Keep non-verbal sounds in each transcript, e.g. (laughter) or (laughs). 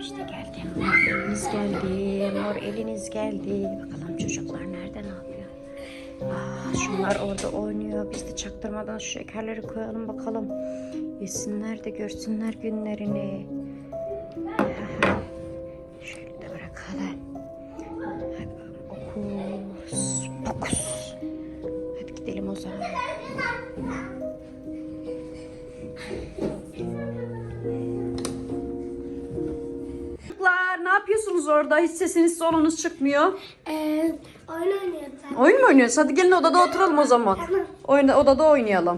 İşte geldi. Mor eliniz geldi. Mor eliniz geldi. Bakalım çocuklar nerede ne yapıyor? Aa, şunlar orada oynuyor. Biz de çaktırmadan şu şekerleri koyalım bakalım. Yesinler de görsünler günlerini. Yapıyorsunuz orada? Hiç sesiniz solunuz çıkmıyor. Ee, oyun oynuyoruz. Oyun mu oynuyoruz? Hadi gelin odada oturalım o zaman. Tamam. Oyunda, odada oynayalım.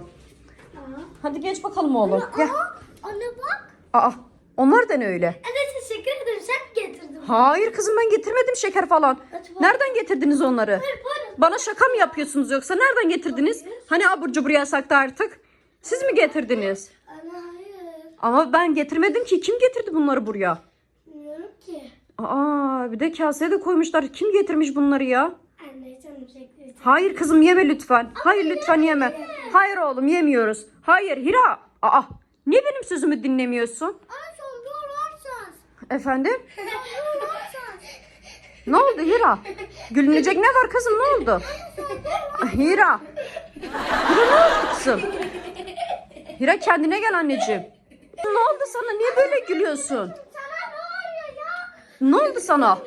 Aa. Hadi geç bakalım oğlum. Gel. Aa, anne bak. Aa, onlar da ne öyle? Evet teşekkür ederim. Sen getirdin. Hayır kızım ben getirmedim şeker falan. Bak. Nereden getirdiniz onları? Hayır bana. Bana şaka mı yapıyorsunuz yoksa nereden getirdiniz? Hani abur cubur yasaktı artık. Siz mi getirdiniz? Anne hayır. Ama ben getirmedim ki. Kim getirdi bunları buraya? Bilmiyorum ki. Aa bir de kaseye de koymuşlar. Kim getirmiş bunları ya? Anne canım çekti. Hayır kızım yeme lütfen. Hayır lütfen yeme. Hayır oğlum yemiyoruz. Hayır Hira. Aa niye benim sözümü dinlemiyorsun? Efendim? (laughs) Ne oldu Hira? Gülünecek ne var kızım ne oldu? Hira. Hira ne oldu kızım? Hira kendine gel anneciğim. Ne oldu sana? Niye böyle gülüyorsun? Sana ne oluyor ya? Ne oldu sana?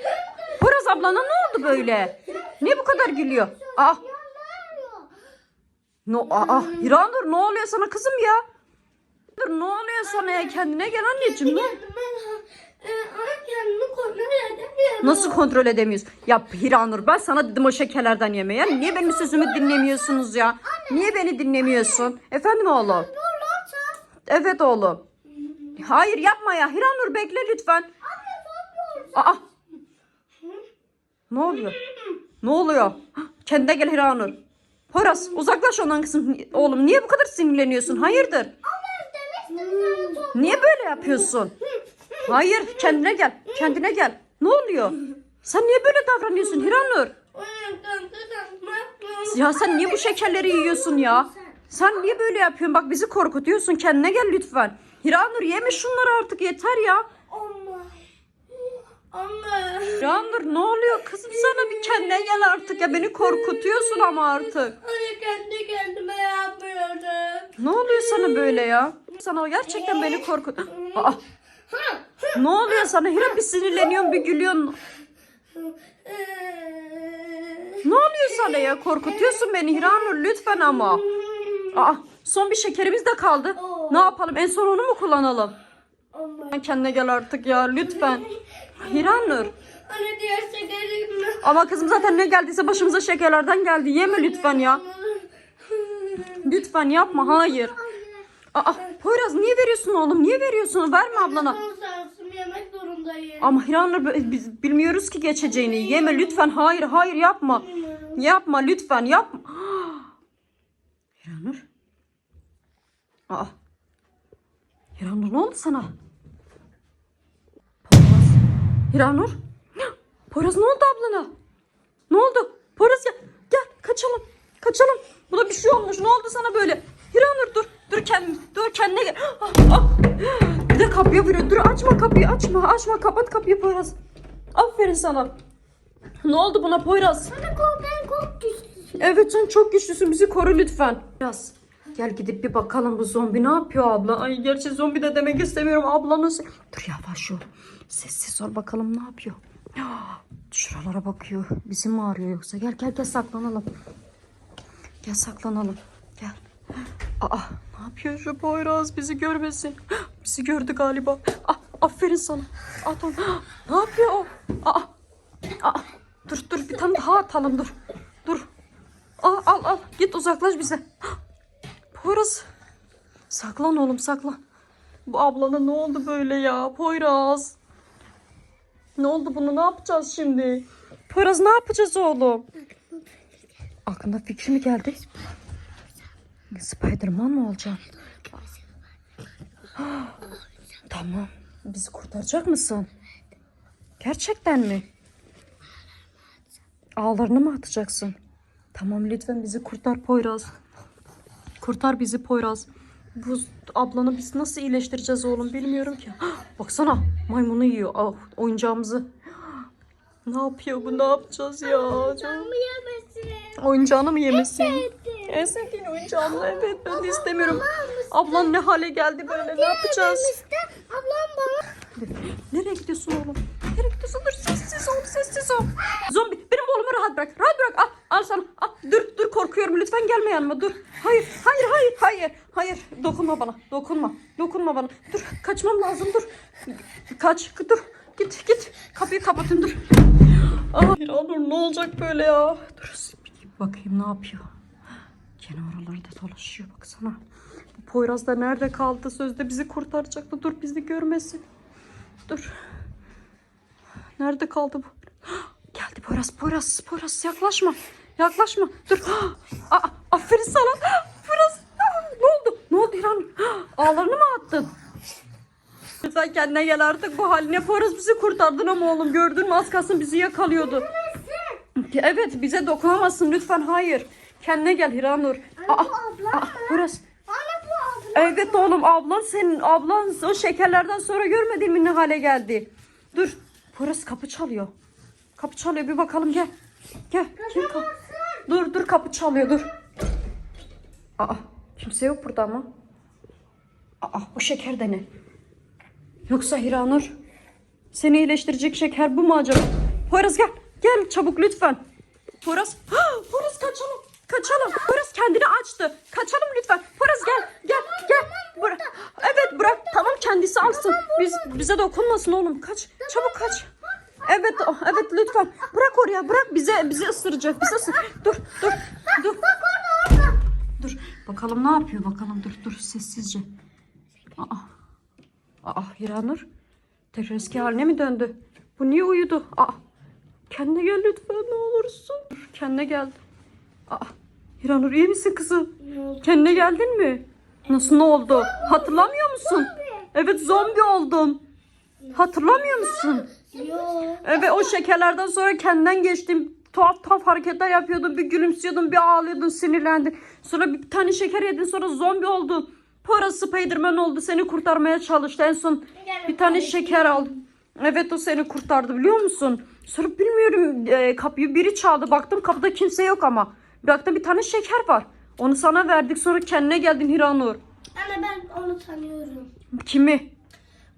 Poraz ablana ne oldu böyle? Niye bu kadar gülüyor? Ah, no, ah, Hiranur ne oluyor sana kızım ya? Dur ne oluyor sana ya? Kendine gel anneciğim. Ne? Nasıl kontrol edemiyorsun? Ya Hiranur ben sana dedim o şekerlerden yeme ya. Niye benim sözümü dinlemiyorsunuz ya? Niye beni dinlemiyorsun? Efendim oğlum? Evet oğlum. Hayır yapma ya. Hiranur bekle lütfen. Aa. Ne oluyor? Ne oluyor? Kendine gel Hiranur. Poras uzaklaş ondan kızım. Oğlum niye bu kadar sinirleniyorsun? Hayırdır? Niye böyle yapıyorsun? Hayır kendine gel. Kendine gel. Ne oluyor? Sen niye böyle davranıyorsun Hiranur? Ya sen niye bu şekerleri yiyorsun ya? Sen niye böyle yapıyorsun? Bak bizi korkutuyorsun. Kendine gel lütfen. Hiranur yeme şunları artık yeter ya. Anne. Hiranur ne oluyor kızım sana bir kendine gel artık ya. Beni korkutuyorsun ama artık. Anne kendi kendime yapmıyorum. Ne oluyor sana böyle ya? Sana gerçekten beni korkut. Aa, ne oluyor sana? Hira bir sinirleniyorsun bir gülüyorsun. Ne oluyor sana ya? Korkutuyorsun beni Hiranur lütfen ama. Aa, son bir şekerimiz de kaldı. Ne yapalım? En son onu mu kullanalım? Sen kendine gel artık ya lütfen. Hiranur. Anne diğer şekerim mi? Ama kızım zaten ne geldiyse başımıza şekerlerden geldi. Yeme lütfen ya. Lütfen yapma. Hayır. Aa, Poyraz niye veriyorsun oğlum? Niye veriyorsun? Verme ablana. Yemek zorundayım. Ama Hiranur biz bilmiyoruz ki geçeceğini. Yeme lütfen. Hayır hayır yapma. Yapma lütfen yapma. (gasps) Hiranur. Aa. Hiranur ne oldu sana? Poyraz. Hiranur. Poyraz ne oldu ablana? Ne oldu? Poyraz gel. Gel kaçalım. Kaçalım. Buna bir şey olmuş. Ne oldu sana böyle? Hiranur dur. Dur kendine, dur kendine gel. Ah, ah. Bir de kapıya vuruyor. Dur açma kapıyı açma. Açma kapat kapıyı Poyraz. Aferin sana. Ne oldu buna Poyraz? Kork ben kork güçlüsün. Evet sen çok güçlüsün. Bizi koru lütfen. Biraz. Gel gidip bir bakalım bu zombi ne yapıyor abla? Ay gerçi zombi de demek istemiyorum. Abla nasıl? Dur yavaş ol. Sessiz ol bakalım ne yapıyor. (gasps) Şuralara bakıyor. Bizi mi arıyor yoksa? Gel gel gel saklanalım. Gel saklanalım. Gel. Aa ne yapıyor şu Poyraz? Bizi görmesin. (gasps) Bizi gördü galiba. Ah, aferin sana. At onu. (gasps) Ne yapıyor o? Aa, aa. Dur dur bir tane daha atalım dur. Dur. Al al al. Git uzaklaş bize. Poyraz. Saklan oğlum saklan. Bu ablana ne oldu böyle ya? Poyraz. Ne oldu bunu ne yapacağız şimdi? Poyraz ne yapacağız oğlum? Aklına fikri mi geldi? Spiderman mı olacaksın? (gasps) tamam. Bizi kurtaracak mısın? Gerçekten mi? Ağlarını mı atacaksın? Tamam lütfen bizi kurtar Poyraz. Kurtar bizi Poyraz. Bu ablanı biz nasıl iyileştireceğiz oğlum bilmiyorum ki. (gasps) Baksana maymunu yiyor ah, oyuncağımızı. (gasps) Ne yapıyor bu ne yapacağız ya? Camı yemesin. Oyuncağını mı yemesin? En sevdiğin oyuncağını evet ben de istemiyorum. Ablan ne hale geldi böyle ne yapacağız? Ablam bana. Nereye gidiyorsun oğlum? Nereye gidiyorsun? Dur sessiz ol sessiz ol. Zombi benim oğlumu rahat bırak. Rahat bırak. Al, al sana. Korkuyorum lütfen gelme yanıma dur. Hayır hayır hayır hayır. Hayır dokunma bana. Dokunma. Dokunma bana. Dur kaçmam lazım dur. Kaç dur. Git git. Kapıyı kapatın dur. Ah dur ne olacak böyle ya? Dur bakayım ne yapıyor. Gene oralarda dolaşıyor baksana. Bu Poyraz da nerede kaldı? Sözde bizi kurtaracaktı. Dur bizi görmesin. Dur. Nerede kaldı bu? (gasps) Geldi Poyraz, Poyraz, Poyraz yaklaşma. Yaklaşma. Dur. Aa, aferin sana. Poyraz. Ne oldu? Ne oldu İran? Ağlarını mı attın? Lütfen kendine gel artık bu haline. Poyraz bizi kurtardın ama oğlum gördün mü az kalsın bizi yakalıyordu. Evet bize dokunamazsın lütfen hayır. Kendine gel Hiranur. Aa, aa, ablam. Evet oğlum ablan senin ablan o şekerlerden sonra görmediğin mi ne hale geldi? Dur. Poyraz kapı çalıyor. Kapı çalıyor bir bakalım gel. Gel. Kim kap- dur dur kapı çalıyor dur. Aa kimse yok burada ama. Aa o şeker de ne? Yoksa Hiranur seni iyileştirecek şeker bu mu acaba? Poyraz gel. Gel çabuk lütfen. Poyraz. Poyraz kaçalım. Kaçalım. Poyraz kendini açtı. Kaçalım lütfen. Poyraz gel. Gel. Gel. Bırak. Evet bırak. Tamam kendisi alsın. Biz bize dokunmasın oğlum. Kaç. Çabuk kaç. Evet, o- evet lütfen. Oraya. Bırak bize bizi ısıracak. Bizi ısır. Dur, dur. Dur. Dur. Bakalım ne yapıyor bakalım. Dur, dur sessizce. Aa. Aa Hiranur. Tekrar eski haline mi döndü? Bu niye uyudu? Aa. Kendine gel lütfen ne olursun. Dur, Kendine gel. Aa. Hiranur iyi misin kızım? Kendine geldin mi? Nasıl ne oldu? Hatırlamıyor musun? Evet zombi oldun. Hatırlamıyor musun? Yok. Evet o şekerlerden sonra kendinden geçtim. Tuhaf tuhaf hareketler yapıyordun. Bir gülümsüyordun, bir ağlıyordun, sinirlendin. Sonra bir tane şeker yedin, sonra zombi oldun. Poyraz Spiderman oldu, seni kurtarmaya çalıştı. En son bir tane şeker aldı. Evet o seni kurtardı biliyor musun? Sonra bilmiyorum e, kapıyı biri çaldı. Baktım kapıda kimse yok ama. Baktım bir tane şeker var. Onu sana verdik sonra kendine geldin Hiranur. Anne ben onu tanıyorum. Kimi?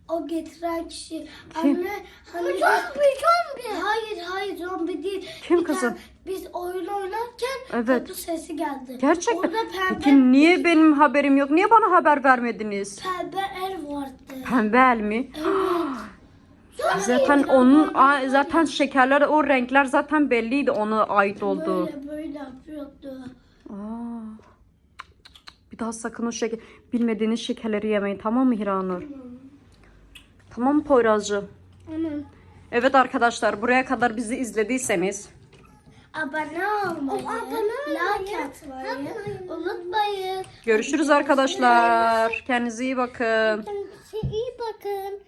O getiren kişi. Kim? Anne hani zombi zombi. Hayır hayır zombi değil. Kim Bir kızım? tane- Biz oyun oynarken Evet. kapı sesi geldi. Gerçekten. Orada pembe, Peki niye benim haberim yok? Niye bana haber vermediniz? pembe el vardı. Pembe el mi? Evet. Zaten onun zaten şekerler o renkler zaten belliydi ona ait olduğu. Böyle böyle yapıyordu. Aa. Bir daha sakın o şeker bilmediğiniz şekerleri yemeyin tamam mı Hiranur? Tamam mı Poyrazcığım? Anam. Evet arkadaşlar buraya kadar bizi izlediyseniz Abone olmayı, like atmayı unutmayın. görüşürüz arkadaşlar. Kendinize iyi bakın. Kendinize iyi bakın.